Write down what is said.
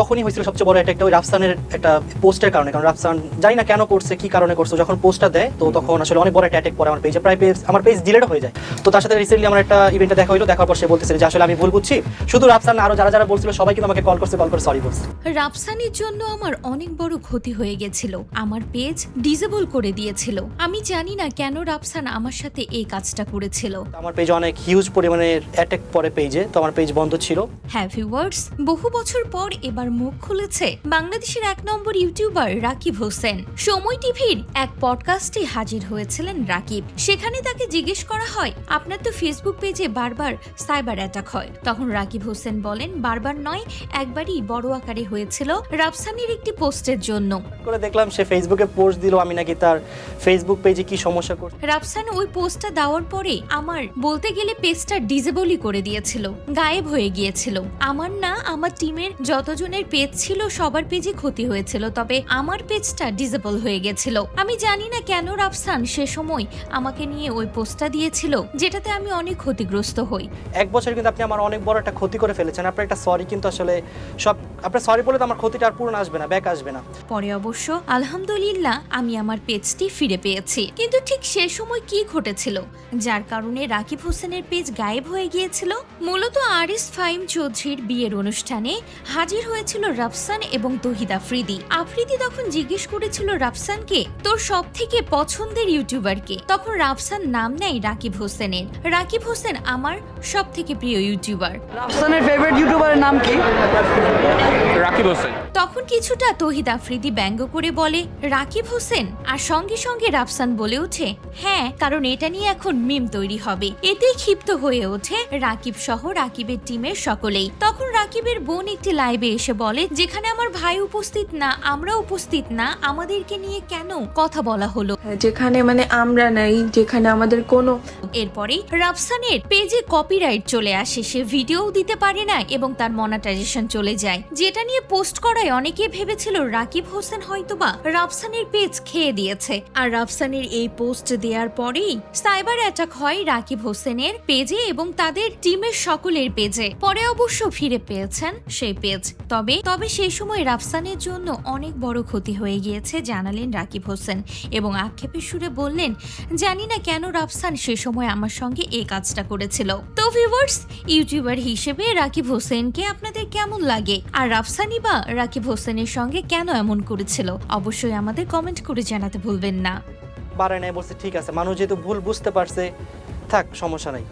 তখনই হয়েছিল সবচেয়ে বড় একটা একটা ওই রাফসানের একটা পোস্টের কারণে। কারণ রাফসান জানি না কেন করছে কি কারণে করছে যখন পোস্টটা দেয় তো তখন আসলে অনেক বড় একটা অ্যাটাক পড়ে আমার পেজে প্রায় পেজ আমার পেজ ডিলেট হয়ে যায়। তো তার সাথে রিসেন্টলি আমার একটা ইভেন্টে দেখা হলো দেখার পর সে বলতেছে যে আসলে আমি ভুল বুঝছি। শুধু রাফসান আরও যারা যারা বলছিল সবাই কিন্তু আমাকে কল করছে কল করে সরি বলছে। রাফসানির জন্য আমার অনেক বড় ক্ষতি হয়ে গেছিল। আমার পেজ ডিজেবল করে দিয়েছিল। আমি জানি না কেন রাফসান আমার সাথে এই কাজটা করেছিল। আমার পেজে অনেক হিউজ পরিমাণে অ্যাটাক পড়ে পেজে তো আমার পেজ বন্ধ ছিল। হ্যাঁ ভিউয়ার্স বহু বছর পর এবার মুখ খুলেছে বাংলাদেশের এক নম্বর ইউটিউবার রাকিব হোসেন। সময় টিভির এক পডকাস্টে হাজির হয়েছিলেন রাকিব। সেখানে তাকে জিজ্ঞেস করা হয় আপনার তো ফেসবুক পেজে বারবার সাইবার অ্যাটাক হয়। তখন রাকিব হোসেন বলেন বারবার নয় একবারই বড় আকারে হয়েছিল রাফসানির একটি পোস্টের জন্য। করে দেখলাম সে ফেসবুকে পোস্ট দিল আমি নাকি তার ফেসবুক পেজে কি সমস্যা করছে। রাফসান ওই পোস্টটা দেওয়ার পরে আমার বলতে গেলে পেজটা ডিজেবলই করে দিয়েছিল গায়েব হয়ে গিয়েছিল। আমার না আমার টিমের যতজনের পেজ ছিল, সবার পেজে ক্ষতি হয়েছিল, তবে আমার পেজটা ডিজেবল হয়ে গেছিল। আমি জানি না কেন রাফসান সে সময় আমাকে নিয়ে ওই পোস্টটা দিয়েছিল, যেটাতে আমি অনেক ক্ষতিগ্রস্ত হই। এক বছর কিন্তু আপনি আমার অনেক বড় একটা ক্ষতি করে ফেলেছেন। আপনার একটা সরি কিন্তু আসলে সব আপনার সরি বলে তো আমার ক্ষতিটা আর পূরণ আসবে না ব্যাক আসবে না। পরে অবশ্য আলহামদুলিল্লাহ আমি আমার পেজটি ফিরে পেয়েছি। কিন্তু ঠিক সে সময় কি ঘটেছিল? যার কারণে রাকিব হোসেনের পেজ গায়েব হয়ে গিয়েছিল। মূলত আরিস ফাইম চৌধুরীর বিয়ের অনুষ্ঠানে হাজির হয়েছিল রাফসান এবং তহিদ আফ্রিদি। আফ্রিদি তখন জিজ্ঞেস করেছিল রাফসানকে তোর সব থেকে পছন্দের ইউটিউবারকে তখন রাফসান নাম নেয় রাকিব হোসেনের। রাকিব হোসেন আমার সব থেকে প্রিয় ইউটিউবার রাফসানের ফেভারিট ইউটিউবারের নাম কি? Yeah. রাকিব হোসেন। তখন কিছুটা তহিদ আফ্রিদি ব্যঙ্গ করে বলে রাকিব হোসেন? আর সঙ্গে সঙ্গে রাফসান বলে ওঠে হ্যাঁ কারণ এটা নিয়ে এখন মিম তৈরি হবে। এতেই ক্ষিপ্ত হয়ে ওঠে রাকিব সহ রাকিবের টিমের সকলেই। তখন রাকিবের বোন একটি লাইভে এসে বলে যেখানে আমার ভাই উপস্থিত না আমরা উপস্থিত না আমাদেরকে নিয়ে কেন কথা বলা হলো? যেখানে মানে আমরা নাই যেখানে আমাদের কোনো এরপরেই রাফসানের পেজে কপিরাইট চলে আসে সে ভিডিও দিতে পারে না এবং তার মনিটাইজেশন চলে যায় যেটা নিয়ে পোস্ট করায় অনেকে ভেবেছিল রাকিব হোসেন হয়তোবা রাফসানের পেজ খেয়ে দিয়েছে। আর রাফসানের এই পোস্ট দেওয়ার পরেই সাইবার অ্যাটাক হয় রাকিব হোসেনের পেজে এবং তাদের টিমের সকলের পেজে। পরে অবশ্য ফিরে পেয়েছেন সেই পেজ। তবে তবে সেই সময় রাফসানের জন্য অনেক বড় ক্ষতি হয়ে গিয়েছে জানালেন রাকিব হোসেন এবং আক্ষেপের সুরে বললেন, জানি না কেন রাফসান সে সময় আমার সঙ্গে এই কাজটা করেছিল। তো ভিউয়ার্স ইউটিউবার হিসেবে রাকিব হোসেনকে আপনাদের কেমন লাগে? আর রাফসানিবা রাকিব হোসেনের সঙ্গে কেন এমন করেছিল? অবশ্যই আমাদের কমেন্ট করে জানাতে ভুলবেন না। বাড়ায় নাই বলছে, ঠিক আছে, মানুষ যেহেতু ভুল বুঝতে পারছে, থাক, সমস্যা নাই।